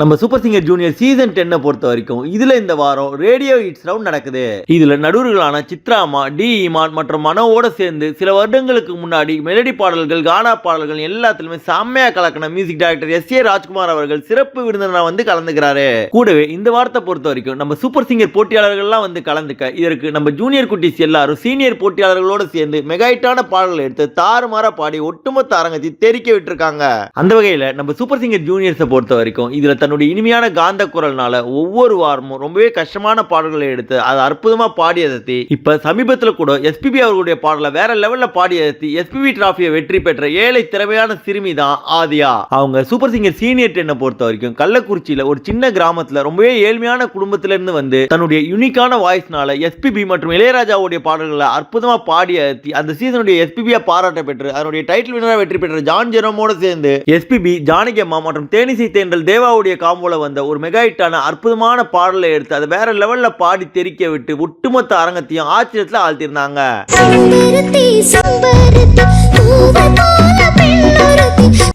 நம்ம super singer junior season டென்னை பொறுத்த வரைக்கும் இதுல இந்த வாரம் ரேடியோ ஹிட்ஸ் ரவுண்ட் நடக்குது. இதுல நடுவர்களான சித்ராமா டி இமான் மற்றும் மனோவோட சேர்ந்து சில வருடங்களுக்கு முன்னாடி மெலடி பாடல்கள் கானா பாடல்கள் எல்லாத்துலயுமே செம்மையா கலக்கின music director S A Rajkumar அவர்கள் சிறப்பு விருந்தினராக வந்து கலந்துக்கிறாரு. கூடவே இந்த வாரத்தை பொறுத்த வரைக்கும் நம்ம சூப்பர் சிங்கர் போட்டியாளர்கள்லாம் வந்து கலந்துக்க இதற்கு நம்ம ஜூனியர் குட்டீஸ் எல்லாரும் சீனியர் போட்டியாளர்களோட சேர்ந்து மெகாயிட்டான பாடல்களை எடுத்து தாறுமாற பாடி ஒட்டுமொத்த அரங்கத்தை தெரிக்க விட்டுருக்காங்க. அந்த வகையில நம்ம சூப்பர் சிங்கர் ஜூனியர்ஸை பொறுத்த வரைக்கும் இதுல தன்னுடைய இனிமையான காந்த குரல்னால ஒவ்வொரு வாரமும் ரொம்பவே கஷ்டமான பாடல்களை எடுத்து அதை அற்புதமா பாடியதை இப்போ சமீபத்தில் கூட எஸ்பிபி அவர்களுடைய பாடலை வேற லெவல்ல பாடியதை எஸ்பிபி டிராஃபியை வெற்றி பெற்ற ஏழை திறமையான சிறுமி தான் ஆதியா. அவங்க சூப்பர் சிங்கர் சீனியர் டென்னை பொறுத்த வரைக்கும் கள்ளக்குறிச்சியில் ஒரு சின்ன கிராமத்தில் ரொம்பவே ஏழ்மையான குடும்பத்திலேருந்து வந்து தன்னுடைய யூனிக்கான வாய்ஸ்னால எஸ்பிபி மற்றும் இளையராஜாவுடைய பாடல்களை அற்புதமா பாடிய அந்த சீசனுடைய எஸ்பிபியா பாராட்ட பெற்று அதனுடைய டைட்டில் வினராக வெற்றி பெற்ற ஜான் ஜெரோமோட சேர்ந்து எஸ்பிபி ஜானகி அம்மா மற்றும் தேனிசை தேன்றல் தேவாவுடைய காம்போல வந்த ஒரு மெகா ஹிட்டான அற்புதமான பாடலை எடுத்து அதை வேற லெவல்ல பாடி தெரிக்க விட்டு ஒட்டுமொத்த அரங்கத்தையும் ஆச்சரியத்தில் ஆழ்த்திருந்தாங்க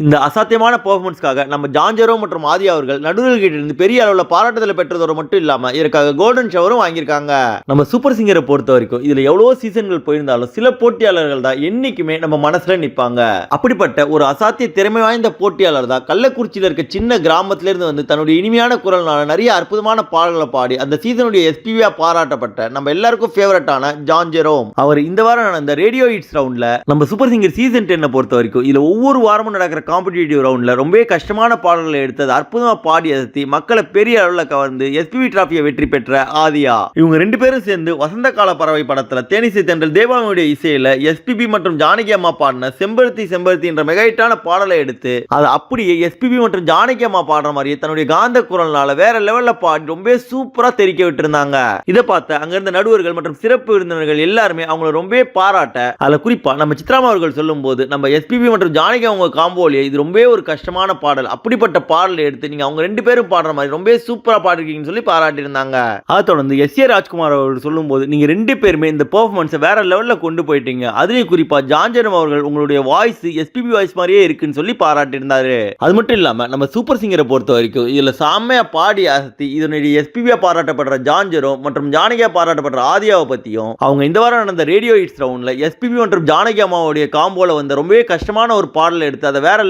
இந்த அசாத்தியமான பெர்ஃபார்மன்ஸ்க்காக நம்ம ஜான்ஜரோ மற்றும் ஆதி அவர்கள் நடுவர்கிட்ட பெரிய அளவில் பாராட்டுதலை பெற்றதோடு மட்டும் இல்லாமல் இதற்காக கோல்டன் ஷவரும் வாங்கியிருக்காங்க. நம்ம சூப்பர் சிங்கரை பொறுத்த வரைக்கும் இதில் எவ்வளோ சீசன்கள் போயிருந்தாலும் சில போட்டியாளர்கள் தான் என்றைக்குமே நம்ம மனசில் நிற்பாங்க அப்படிப்பட்ட ஒரு அசாத்திய திறமை வாய்ந்த போட்டியாளர் தான் கள்ளக்குறிச்சியில் இருக்க சின்ன கிராமத்திலேருந்து வந்து தன்னுடைய இனிமையான குரல்னால நிறைய அற்புதமான பாடல்களை பாடி அந்த சீசனுடைய எஸ்பிவியாக பாராட்டப்பட்ட நம்ம எல்லாருக்கும் ஃபேவரட்டான ஜான் ஜெரோம் அவர் இந்த வாரம் நடந்த ரேடியோ ஹிட்ஸ் ரவுண்டில் நம்ம சூப்பர் சிங்கர் சீசன் டென்னை பொறுத்த வரைக்கும் இதில் ஒவ்வொரு வாரமும் நடக்கிற காம்படிட்டிவ் ரவுண்டில் ரொம்பவே கஷ்டமான பாடல்களை எடுத்தது அற்புதமாக பாடி அதிர்த்தி மக்களை பெரிய அளவில் கவர்ந்து எஸ்பிவி டிராஃபியை வெற்றி பெற்ற ஆதியா. இவங்க ரெண்டு பேரும் சேர்ந்து வசந்த கால பறவை படத்தில் தேனிசை தென்றல் தேவானுடைய இசையில் எஸ்பிபி மற்றும் ஜானகி அம்மா பாடின செம்பருத்தி செம்பருத்தி என்ற மெகாயிட்டான பாடலை எடுத்து அதை அப்படியே எஸ்பிபி மற்றும் ஜானகி அம்மா பாடுற மாதிரியே தன்னுடைய காந்த குரல்னால வேற லெவலில் பாடி ரொம்ப சூப்பராக தெரிக்க விட்டுருந்தாங்க. இதை பார்த்த அங்கிருந்த நடுவர்கள் மற்றும் சிறப்பு விருந்தினர்கள் எல்லாருமே அவங்கள ரொம்பவே பாராட்ட அதில் குறிப்பாக நம்ம சித்ராமா அவர்கள் சொல்லும்போது நம்ம எஸ்பிபி மற்றும் ஜானகி அவங்க காம்போலியே இது ரொம்பவே ஒரு கஷ்டமான பாடல். அப்படிப்பட்ட பாடலை எடுத்து நீங்க அவங்க ரெண்டு பேரும் பாடுற மாதிரி ரொம்பவே சூப்பரா பாடிருக்கீங்கன்னு சொல்லி பாராட்டியிருந்தாங்க. அதை தொடர்ந்து எஸ் ஏ ராஜ்குமார் அவர்கள் சொல்லும்போது நீங்க ரெண்டு பேருமே இந்த பெர்ஃபார்மன்ஸை வேற லெவலில் கொண்டு போயிட்டீங்க. அதுலேயும் குறிப்பா ஜான்ஜனம் அவர்கள் உங்களுடைய வாய்ஸ் எஸ்பிபி வாய்ஸ் மாதிரியே இருக்குன்னு சொல்லி பாராட்டியிருந்தாரு. அது மட்டும் இல்லாம நம்ம சூப்பர் சிங்கரை பொறுத்த வரைக்கும் இதுல செம்மையா பாடி அசத்தி இதனுடைய எஸ்பிபியா பாராட்டப்படுற ஜான்ஜரோ மற்றும் ஜானகியா பாராட்டப்படுற ஆதியாவை பத்தியும் அவங்க இந்த வாரம் நடந்த ரேடியோ ஹிட்ஸ் ரவுண்ட்ல எஸ்பிபி மற்றும் ஜானகி அம்மாவுடைய காம்போல வந்த ரொம்பவே கஷ்டமான ஒரு பாடலை எடுத்து அதை வேற